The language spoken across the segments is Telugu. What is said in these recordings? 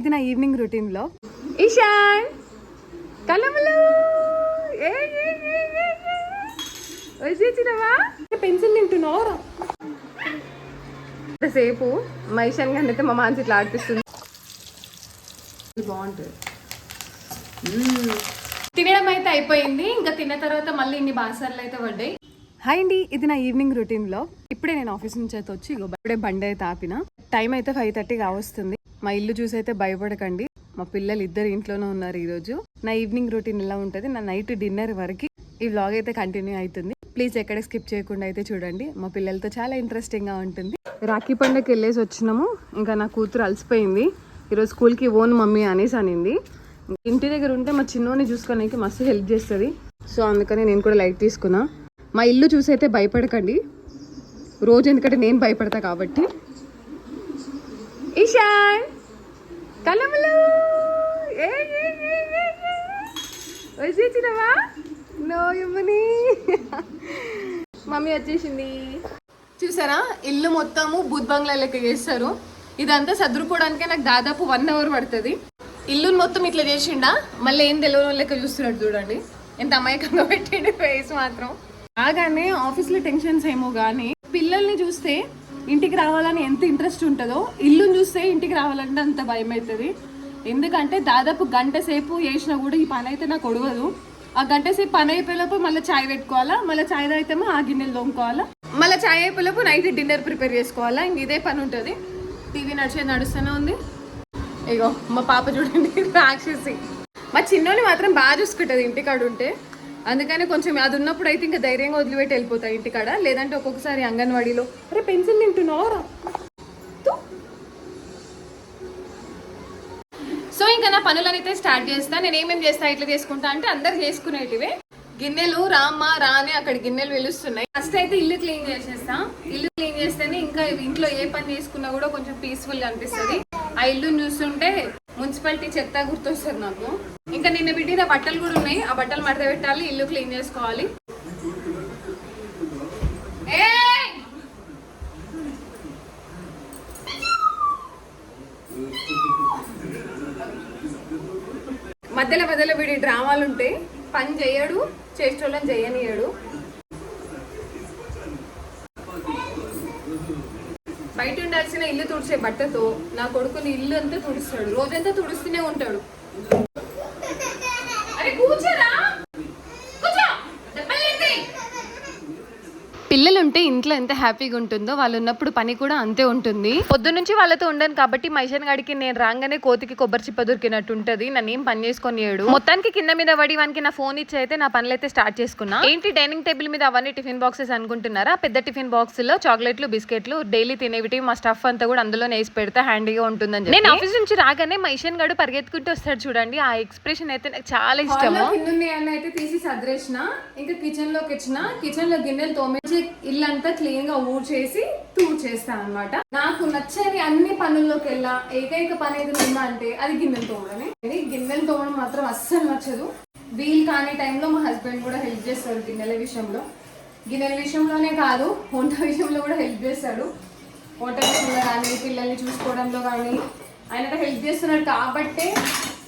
ఇది నా ఈవినింగ్ రొటీన్లో ఇషాన్ కలములు వచ్చేసినవా పెన్సిల్ తింటున్నావు సేపు మా ఇషాన్ గారిని అయితే మా మానసి ఇట్లా ఆడిపిస్తుంది. బాగుంటుంది. తినడం అయితే అయిపోయింది. ఇంకా తిన్న తర్వాత మళ్ళీ ఇన్ని బాసార్లు అయితే పడ్డాయి. హాయ్ అండి ఇది నా ఈవినింగ్ రొటీన్లో ఇప్పుడే నేను ఆఫీస్ నుంచి అయితే వచ్చి ఇగో ఇప్పుడే బండి అయితే ఆపిన. టైం అయితే ఫైవ్ థర్టీ కావస్తుంది. మా ఇల్లు చూసి అయితే భయపడకండి. మా పిల్లలు ఇద్దరు ఇంట్లోనే ఉన్నారు ఈరోజు. నా ఈవినింగ్ రొటీన్ ఎలా ఉంటుంది. నా నైట్ డిన్నర్ వరకు ఈ వ్లాగ్ అయితే కంటిన్యూ అవుతుంది. ప్లీజ్ ఎక్కడ స్కిప్ చేయకుండా అయితే చూడండి. మా పిల్లలతో చాలా ఇంట్రెస్టింగ్గా ఉంటుంది. రాఖీ పండుగకి వెళ్ళేసి వచ్చినాము. ఇంకా నా కూతురు అలసిపోయింది. ఈరోజు స్కూల్కి ఓన్ మమ్మీ అనేసి అనింది. ఇంటి దగ్గర ఉంటే మా చిన్నోని చూసుకోడానికి మస్తు హెల్ప్ చేస్తుంది. సో అందుకని నేను కూడా లైట్ తీసుకున్నా. మా ఇల్లు చూసి అయితే భయపడకండి. రోజు ఎందుకంటే నేను భయపడతా కాబట్టి. ఈశాన్ కలములు వచ్చేసినవా నో ఇమ్మని మమ్మీ వచ్చేసింది. చూసారా? ఇల్లు మొత్తము బూత్ బంగ్లా లెక్క చేస్తారు. ఇదంతా సర్దుకోవడానికే నాకు దాదాపు వన్ అవర్ పడుతుంది. ఇల్లుని మొత్తం ఇట్లా చేసిండా? మళ్ళీ ఏం తెలియని లెక్క చూస్తున్నాడు చూడండి. ఎంత అమాయకంగా పెట్టిండు ఫేస్ మాత్రం. రాగానే ఆఫీస్లో టెన్షన్స్ ఏమో కానీ పిల్లల్ని చూస్తే ఇంటికి రావాలని ఎంత ఇంట్రెస్ట్ ఉంటుందో ఇల్లుని చూస్తే ఇంటికి రావాలంటే అంత భయం అవుతుంది. ఎందుకంటే దాదాపు గంట సేపు చేసినా కూడా ఈ పని అయితే నాకు ఒడవదు. ఆ గంట సేపు పని అయిపోయేలోపు మళ్ళీ చాయ్ పెట్టుకోవాలా? మళ్ళీ చాయ్ తాగితేమో ఆ గిన్నెలు తోముకోవాలా? మళ్ళీ చాయ్ అయిపోయేలోపు నైట్ డిన్నర్ ప్రిపేర్ చేసుకోవాలా? ఇంక ఇదే పని ఉంటుంది. టీవీ నడిచేది నడుస్తూనే ఉంది. ఇగో మా పాప చూడండి రాక్షసి. మా చిన్నోని మాత్రం బాగా చూసుకుంటుంది ఇంటికాడ ఉంటే అందుకని కొంచెం అది ఉన్నప్పుడు అయితే ఇంకా ధైర్యంగా వదిలిపెట్టి వెళ్ళిపోతాయి ఇంటికాడ. లేదంటే ఒక్కొక్కసారి అంగన్వాడీలో అరే పెన్సిల్ తింటున్నావు? సో ఇంకా నా పనులను అయితే స్టార్ట్ చేస్తా. నేను ఏమేమి చేస్తా ఇట్లా చేసుకుంటా అంటే అందరు చేసుకునేటివే. గిన్నెలు రామ్మ రానే అక్కడ గిన్నెలు వెలుస్తున్నాయి. ఫస్ట్ అయితే ఇల్లు క్లీన్ చేసేస్తా. ఇల్లు క్లీన్ చేస్తేనే ఇంకా ఇంట్లో ఏ పని చేసుకున్నా కూడా కొంచెం పీస్ఫుల్గా అనిపిస్తుంది. ఆ ఇల్లుని చూస్తుంటే మున్సిపాలిటీ చెత్త గుర్తొస్తుంది నాకు. ఇంకా నిన్న పెట్టిన బట్టలు కూడా ఉన్నాయి. ఆ బట్టలు మడత పెట్టాలి ఇల్లు క్లీన్ చేసుకోవాలి. మధ్యలో మధ్యలో వీడి డ్రామాలు ఉంటాయి. పని చేయడు చేసేటోళ్ళని చేయనియడు. బయట ఉండాల్సిన ఇల్లు తుడిచే బట్టతో నా కొడుకుని ఇల్లు అంతా తుడుస్తాడు. రోజంతా తుడుస్తూనే ఉంటాడు. పిల్లలు ఉంటే ఇంట్లో ఎంత హ్యాపీగా ఉంటుందో వాళ్ళు ఉన్నప్పుడు పని కూడా అంతే ఉంటుంది. పొద్దు నుంచి వాళ్ళతో ఉండను కాబట్టి మైషన్ గడికి నేను రాగానే కోతికి కొబ్బరి చిప్ప దొరికినట్టు ఉంటది. నన్ను ఏం పని చేసుకొని ఏడు. మొత్తానికి కింద మీద పడి వానికి నా ఫోన్ ఇచ్చి అయితే నా పనులు అయితే స్టార్ట్ చేసుకున్నా. ఏంటి డైనింగ్ టేబుల్ మీద అవన్నీ టిఫిన్ బాక్సెస్ అనుకుంటున్నారా? పెద్ద టిఫిన్ బాక్స్లో చాక్లెట్లు బిస్కెట్లు డైలీ తినేవిటి మా స్టఫ్ అంతా కూడా అందులో వేసి పెడితే హ్యాండీగా ఉంటుందని. నేను ఆఫీస్ నుంచి రాగానే మైషన్ గడు పరిగెత్తుకుంటూ వస్తాడు చూడండి. ఆ ఎక్స్ప్రెషన్ అయితే నాకు చాలా ఇష్టము. కింద అయితే తీసి సదరేసిన ఇంకా కిచెన్లోకి వచ్చిన కిచెన్లో గిన్నెలు తోమేసి ఇల్లంతా క్లీన్గా ఊడ్చేసి చేస్తాను అనమాట నాకు నచ్చని అన్ని పనుల్లోకి వెళ్ళా ఏకైక పని ఏదైనా ఉందా అంటే అది గిన్నెలు తోమడమే. గిన్నెలు తోమడం మాత్రం అస్సలు నచ్చదు. వీలు కాని టైంలో మా హస్బెండ్ కూడా హెల్ప్ చేస్తాడు గిన్నెల విషయంలో. గిన్నెల విషయంలోనే కాదు వంట విషయంలో కూడా హెల్ప్ చేస్తాడు. వంట విషయంలో కానీ పిల్లల్ని చూసుకోవడంలో కానీ ఆయన హెల్ప్ చేస్తున్నాడు కాబట్టే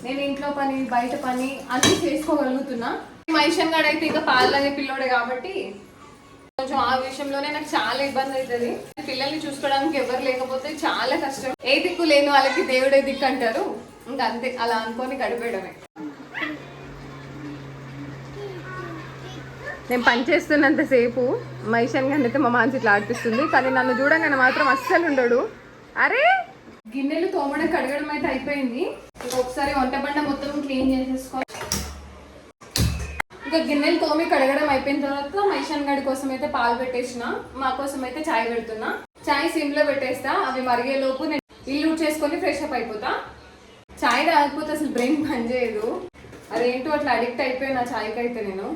నేను ఇంట్లో పని బయట పని అన్ని చేసుకోగలుగుతున్నా. మైషన్ గాడు అయితే ఇంకా పాలనే పిల్లోడే కాబట్టి కొంచెం ఆ విషయంలోనే నాకు చాలా ఇబ్బంది అవుతుంది. పిల్లల్ని చూసుకోవడానికి ఎవరు లేకపోతే చాలా కష్టం. ఏ దిక్కు లేని వాళ్ళకి దేవుడే దిక్కు అంటారు. ఇంకా అంతే అలా అనుకొని గడిపేయడమే. నేను పని చేస్తున్నంతసేపు మైషన్ గారిని అయితే మా మానసి ఇట్లా ఆడిపిస్తుంది. కానీ నన్ను చూడగానే మాత్రం అస్సలు ఉండడు. అరే! గిన్నెలు తోమడం కడగడం అయితే అయిపోయింది. ఇంకొకసారి వంట మొత్తం క్లీన్ చేసేసుకోవాలి ఇంకా గిన్నెలు తోమి కడగడం అయిపోయిన తర్వాత మైషన్ గడి కోసం అయితే పాలు పెట్టేసిన. మా కోసం అయితే చాయ్ పెడుతున్నా. చాయ్ సిమ్లో పెట్టేస్తా. అవి మరిగే లోపు నేను ఇల్లు చేసుకొని ఫ్రెష్ అప్ అయిపోతా. చాయ్ రాకపోతే అసలు బ్రెయిన్ పనిచేయదు అదేంటో అట్లా అడిక్ట్ అయిపోయినా చాయ్కి అయితే నేను.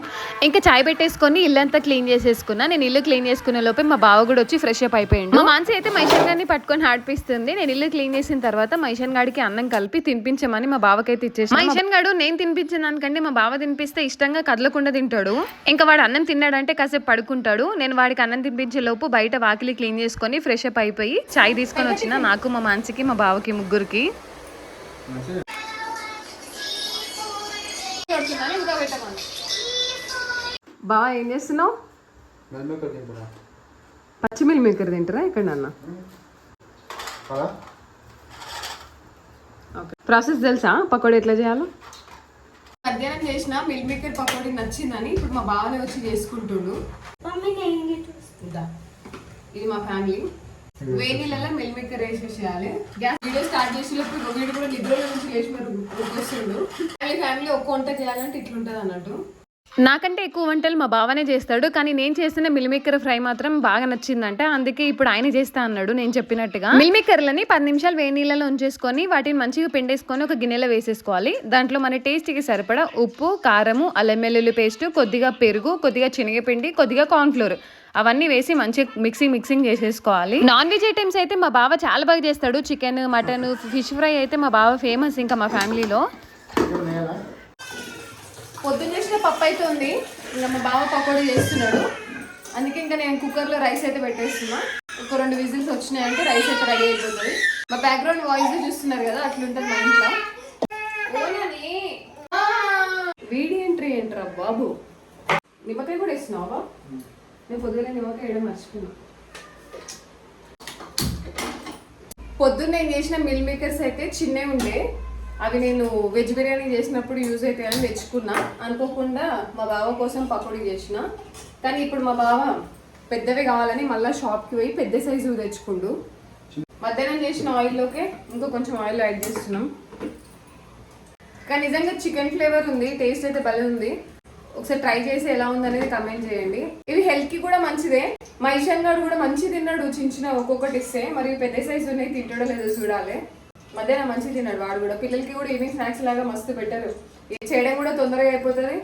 ఇంకా చాయ్ పెట్టేసుకొని ఇల్లంతా క్లీన్ చేసేసుకున్నా. నేను ఇల్లు క్లీన్ చేసుకునే లోపే మా బావ కూడా వచ్చి ఫ్రెష్ అప్ అయిపోయింది మా మాన్సి అయితే మైషన్ గారిని పట్టుకొని ఆడిపిస్తుంది. నేను ఇల్లు క్లీన్ చేసిన తర్వాత మైషన్ గాడికి అన్నం కలిపి తినిపించమని మా బావకైతే ఇచ్చేసి మైషన్ గాడు నేను తినిపించిన దానికంటే మా బావ తినిపిస్తే ఇష్టంగా కదలకుండా తింటాడు. ఇంకా వాడు అన్నం తిన్నాడంటే కాసేపు పడుకుంటాడు. నేను వాడికి అన్నం తినిపించే లోపు బయట వాకిలి క్లీన్ చేసుకొని ఫ్రెష్ అప్ అయిపోయి చాయ్ తీసుకొని వచ్చిన నాకు మా మాన్సికి మా బావకి ముగ్గురికి. బావా ఏం చేస్తున్నావు? పచ్చిమిల్ మేకర్ తింటారా ఇక్కడ నాన్న ఓకే. ప్రాసెస్ తెలుసా? పకోడీ ఎట్లా చేయాలో? మధ్యాహ్నం చేసిన మిల్ మేకర్ పకోడీ నచ్చిందని ఇప్పుడు మా బావనే వచ్చి చేసుకుంటుండు. ఇదా. ఇది మా ఫ్యామిలీ. వేడి నీళ్ళలో మిల్ మేకర్ వేసేసేయాలి గ్యాస్ వీడియో స్టార్ట్ చేసేటప్పుడు రొమ్మిడి కూడా నిద్రలో నుంచి లేచి మరి గుర్తొస్తుండు ఫ్యామిలీ ఫ్యామిలీ ఒక్క వంట చేయాలంటే ఇట్లుంటది అన్నట్టు. నాకంటే ఎక్కువ వంటలు మా బావనే చేస్తాడు కానీ నేను చేసిన మిల్మేకర్ ఫ్రై మాత్రం బాగా నచ్చిందంట. అందుకే ఇప్పుడు ఆయన చేస్తా అన్నాడు నేను చెప్పినట్టుగా. మిల్మేకర్లని పది నిమిషాలు వేడి నీళ్ళలో ఉంచేసుకొని వాటిని మంచిగా పిండేసుకొని ఒక గిన్నెలో వేసేసుకోవాలి. దాంట్లో మన టేస్ట్కి సరిపడా ఉప్పు కారము అల్లం వెల్లుల్లి పేస్ట్ కొద్దిగా పెరుగు కొద్దిగా శనగపిండి కొద్దిగా కార్న్ఫ్లోర్ అవన్నీ వేసి మంచిగా మిక్సింగ్ మిక్సింగ్ చేసేసుకోవాలి. నాన్ వెజ్ ఐటమ్స్ అయితే మా బావ చాలా బాగా చేస్తాడు. చికెన్ మటన్ ఫిష్ ఫ్రై అయితే మా బావ ఫేమస్ ఇంకా మా ఫ్యామిలీలో. పొద్దున్న చేసిన పప్పు అయితే ఉంది ఇంకా మా బావ పకోడీ చేస్తున్నాడు. అందుకే ఇంకా నేను కుక్కర్లో రైస్ అయితే పెట్టేస్తున్నా. ఒక రెండు విజిల్స్ వచ్చినాయంటే రైస్ అయితే రెడీ అయిపోతుంది. మా బ్యాక్గ్రౌండ్ వాయిస్ చూస్తున్నారు కదా అట్లుంటుంది మా ఇంట్లో. ఓనని. ఆ! వీడి ఎంట్రీ ఏంట్రా బాబు? నిమ్మకాయ కూడా ఇస్తున్నావా నేను పొద్దున్న నిమ్మకాయ వేయడం మర్చిపోయినా. పొద్దున్న నేను చేసిన మిల్ మేకర్స్ అయితే చిన్నవి ఉండే. అవి నేను వెజ్ బిర్యానీ చేసినప్పుడు యూజ్ అవుతాయని తెచ్చుకున్నా. అనుకోకుండా మా బావ కోసం పకోడీ చేసిన. కానీ ఇప్పుడు మా బావ పెద్దవి కావాలని మళ్ళీ షాప్కి పోయి పెద్ద సైజు తెచ్చుకుండు. మధ్యాహ్నం చేసిన ఆయిల్లోకే ఇంకో కొంచెం ఆయిల్ యాడ్ చేస్తున్నాం. కానీ నిజంగా చికెన్ ఫ్లేవర్ ఉంది టేస్ట్ అయితే భలే ఉంది. ఒకసారి ట్రై చేసి ఎలా ఉందనేది కమెంట్ చేయండి. ఇవి హెల్త్కి కూడా మంచిదే. మైషన్ గారు కూడా మంచి తిన్నాడు చించిన ఒక్కొక్కటి ఇస్తే. మరి పెద్ద సైజు ఉన్నాయి తింటాడో లేదో చూడాలి. మధ్యాహ్నం మంచి తిన్నాడు వాడు కూడా. పిల్లలకి కూడా ఈవినింగ్ స్నాక్స్ లాగా మస్తు పెట్టారు. ఇది చేయడం కూడా తొందరగా అయిపోతుంది.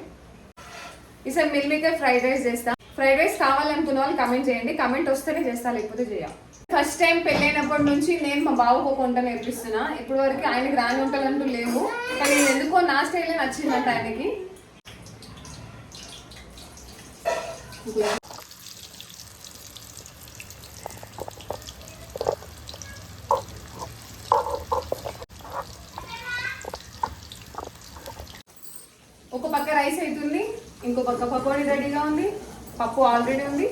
ఈసారి మిల్ మేకర్ ఫ్రైడ్ రైస్ చేస్తా. ఫ్రైడ్ రైస్ కావాలనుకున్న వాళ్ళు కమెంట్ చేయండి. కమెంట్ వస్తేనే చేస్తా లేకపోతే చేయాలి ఫస్ట్ టైం పెళ్ళైనప్పటి నుంచి నేను మా బావకు ఒక వంట నేర్పిస్తున్నా. ఇప్పటి వరకు ఆయనకి రాని వంటలు అంటూ లేవు. కానీ ఎందుకో నా స్టైలే నచ్చిందంట ఆయనకి. ఒక పక్క రైస్ అవుతుంది ఇంకో పక్క పకోడీ రెడీగా ఉంది పప్పు ఆల్రెడీ ఉంది.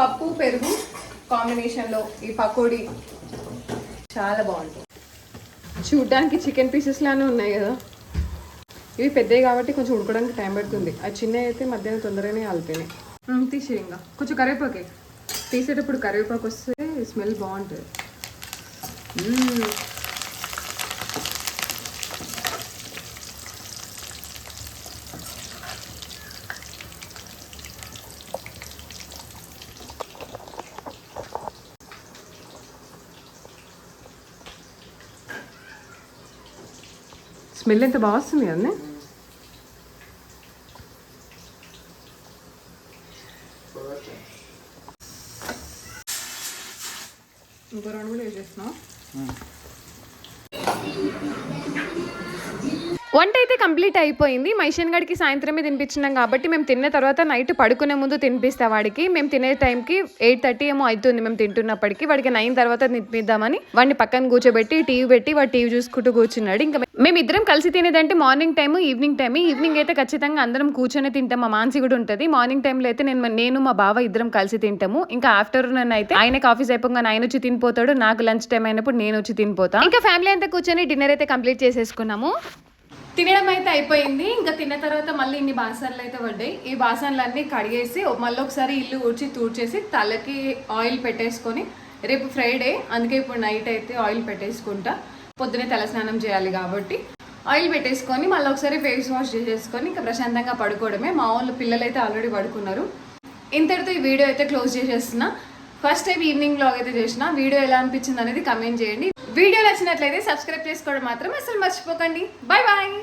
పప్పు పెరుగు కాంబినేషన్లో ఈ పకోడీ చాలా బాగుంటుంది. చూడ్డానికి చికెన్ పీసెస్ లానే ఉన్నాయి కదా. ఇవి పెద్దవి కాబట్టి కొంచెం ఉడకడానికి టైం పడుతుంది. అది చిన్నవి అయితే మధ్యాహ్నం తొందరగానే ఆలిపోయినాయి. తీసేయి ఇంకా కొంచెం కరివేపాకే. తీసేటప్పుడు కరివేపాకు వస్తే స్మెల్ బాగుంటుంది. మ్మ్. స్మెల్ ఎంత బాగా వస్తుంది కదా ఇంకో రెండు కూడా వేసేస్తున్నాం వంట అయితే కంప్లీట్ అయిపోయింది. మైషన్ గడికి సాయంత్రమే తినిపించినాం కాబట్టి మేము తిన్న తర్వాత నైట్ పడుకునే ముందు తినిపిస్తా వాడికి. మేము తినే టైంకి ఎయిట్ థర్టీ ఏమో అవుతుంది మేము తింటున్నప్పటికీ. వాడికి నైన్ తర్వాత తినిపిద్దామని వాడిని పక్కన కూర్చోబెట్టి టీవీ పెట్టి వాడు టీవీ చూసుకుంటూ కూర్చున్నాడు. ఇంకా మేము ఇద్దరం కలిసి తినేదంటే morning time evening time evening అయితే ఖచ్చితంగా అందరం కూర్చొని తింటాం. మా మాన్సి కూడా ఉంటుంది. మార్నింగ్ టైంలో అయితే నేను నేను మా బావ ఇద్దరం కలిసి తింటాము. ఇంకా ఆఫ్టర్నూన్ అయితే ఆయనకి ఆఫీస్ అయిపోగానే ఆయన వచ్చి తినిపోతాడు. నాకు లంచ్ టైం అయినప్పుడు నేను వచ్చి తినిపోతాను ఇంకా ఫ్యామిలీ అంతా కూర్చొని డిన్నర్ అయితే కంప్లీట్ చేసేసుకున్నాము. తినడం అయితే అయిపోయింది. ఇంకా తిన్న తర్వాత మళ్ళీ ఇన్ని బాసనలు అయితే పడ్డాయి. ఈ బాసనలన్నీ కడిగేసి మళ్ళీ ఒకసారి ఇల్లు ఊడ్చి తూడ్చేసి తలకి ఆయిల్ పెట్టేసుకొని రేపు ఫ్రైడే అందుకే ఇప్పుడు నైట్ అయితే ఆయిల్ పెట్టేసుకుంటా. పొద్దునే తల స్నానం చేయాలి కాబట్టి ఆయిల్ పెట్టేసుకొని మళ్ళీ ఒకసారి ఫేస్ వాష్ చేసేసుకొని ఇంకా ప్రశాంతంగా పడుకోవడమే. మా వాళ్ళు పిల్లలు అయితే ఆల్రెడీ పడుకున్నారు. ఇంతటితో ఈ వీడియో అయితే క్లోజ్ చేసేస్తున్నా. ఫస్ట్ టైం ఈవినింగ్ బ్లాగ్ అయితే చేసిన వీడియో ఎలా అనిపించింది అనేది కమెంట్ చేయండి. వీడియో నచ్చినట్లయితే సబ్స్క్రైబ్ చేసుకోవడం మాత్రం అసలు మర్చిపోకండి. Bye bye